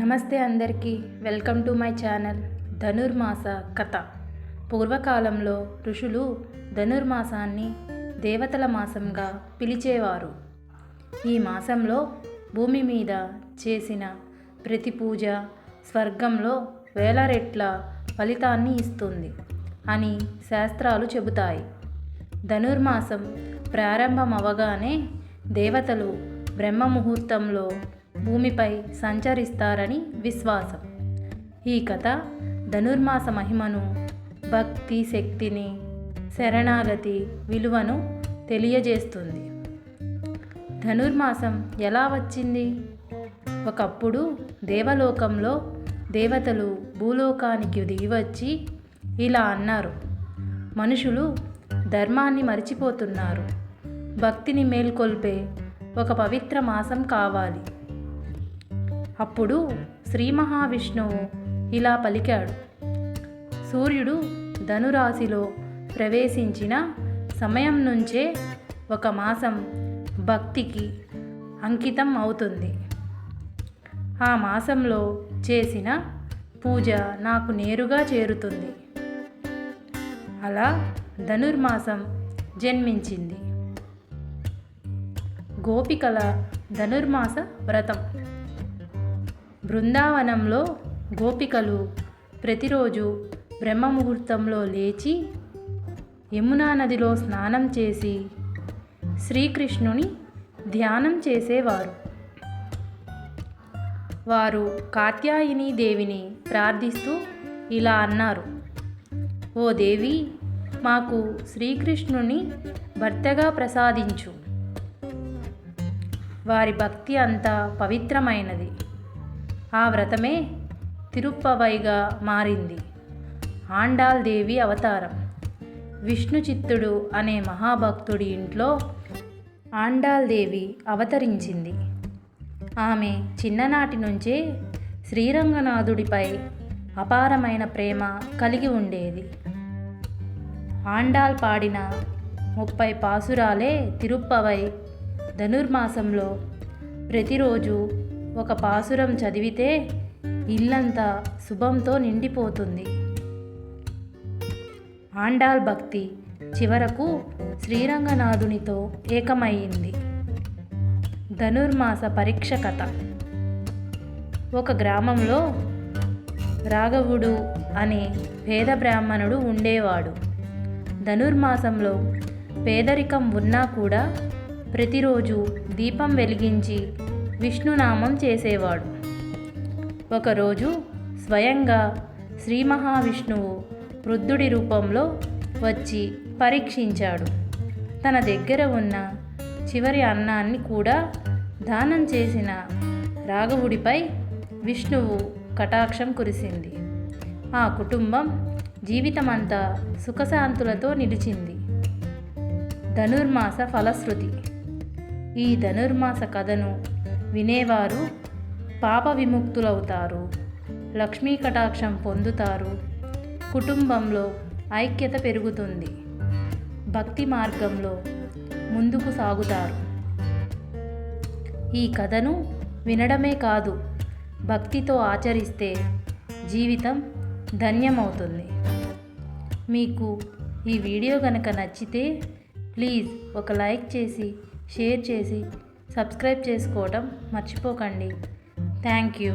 నమస్తే అందరికీ. Welcome to my channel ధనుర్మాస కథ. పూర్వకాలంలో ఋషులు ధనుర్మాసాన్ని దేవతల మాసంగా పిలిచేవారు. ఈ మాసంలో భూమి మీద చేసిన ప్రతి పూజ స్వర్గంలో వేల రెట్ల ఫలితాన్ని ఇస్తుంది అని శాస్త్రాలు చెబుతాయి. ధనుర్మాసం ప్రారంభమవగానే దేవతలు బ్రహ్మ ముహూర్తంలో భూమిపై సంచరిస్తారని విశ్వాసం. ఈ కథ ధనుర్మాస మహిమను భక్తి శక్తిని శరణాగతి విలువను తెలియజేస్తుంది. ధనుర్మాసం ఎలా వచ్చింది? ఒకప్పుడు దేవలోకంలో దేవతలు భూలోకానికి దిగివచ్చి ఇలా అన్నారు. మనుషులు ధర్మాన్ని మరిచిపోతున్నారు. భక్తిని మేల్కొల్పే ఒక పవిత్ర మాసం కావాలి. అప్పుడు శ్రీ మహావిష్ణువు ఇలా పలికాడు. సూర్యుడు ధనురాశిలో ప్రవేశించిన సమయం నుంచే ఒక మాసం భక్తికి అంకితం అవుతుంది. ఆ మాసంలో చేసిన పూజ నాకు నేరుగా చేరుతుంది. అలా ధనుర్మాసం జన్మించింది. గోపికల ధనుర్మాస వ్రతం. బృందావనంలో గోపికలు ప్రతిరోజు బ్రహ్మముహూర్తంలో లేచి యమునా నదిలో స్నానం చేసి శ్రీకృష్ణుని ధ్యానం చేసేవారు. వారు కాత్యాయిని దేవిని ప్రార్థిస్తూ ఇలా అన్నారు ఓ దేవి మాకు శ్రీకృష్ణుని భర్తగా ప్రసాదించు. వారి భక్తి అంతా పవిత్రమైనది. ఆ వ్రతమే తిరుప్పవైగా మారింది. ఆండాల్ దేవి అవతారం. విష్ణు చిత్తుడు అనే మహాభక్తుడి ఇంట్లో ఆండాల్ దేవి అవతరించింది. ఆమె చిన్ననాటి నుంచే శ్రీరంగనాథుడిపై అపారమైన ప్రేమ కలిగి ఉండేది. ఆండాల్ పాడిన ముప్పై పాసురాలే తిరుప్పవై ధనుర్మాసంలో ప్రతిరోజు ఒక పాసురం చదివితే ఇల్లంతా శుభంతో నిండిపోతుంది. ఆండాల్ భక్తి చివరకు శ్రీరంగనాథునితో ఏకమయ్యింది. ధనుర్మాస పరీక్ష కథ. ఒక గ్రామంలో రాఘవుడు అనే పేద బ్రాహ్మణుడు ఉండేవాడు. ధనుర్మాసంలో పేదరికం ఉన్నా కూడా ప్రతిరోజు దీపం వెలిగించి విష్ణునామం చేసేవాడు. ఒకరోజు స్వయంగా శ్రీ మహావిష్ణువు వృద్ధుడి రూపంలో వచ్చి పరీక్షించాడు. తన దగ్గర ఉన్న చివరి అన్నాన్ని కూడా దానం చేసిన రాఘవుడిపై విష్ణువు కటాక్షం కురిసింది. ఆ కుటుంబం జీవితమంతా సుఖశాంతులతో నిలిచింది. ధనుర్మాస ఫలశ్రుతి. ఈ ధనుర్మాస కథను వినేవారు పాప విముక్తులవుతారు లక్ష్మీ కటాక్షం పొందుతారు కుటుంబంలో ఐక్యత పెరుగుతుంది భక్తి మార్గంలో ముందుకు సాగుతారు. ఈ కథను వినడమే కాదు భక్తితో ఆచరిస్తే జీవితం ధన్యమవుతుంది. మీకు ఈ వీడియో కనుక నచ్చితే ప్లీజ్ ఒక లైక్ చేసి షేర్ చేసి సబ్స్క్రైబ్ చేసుకోవటం మర్చిపోకండి. Thank you.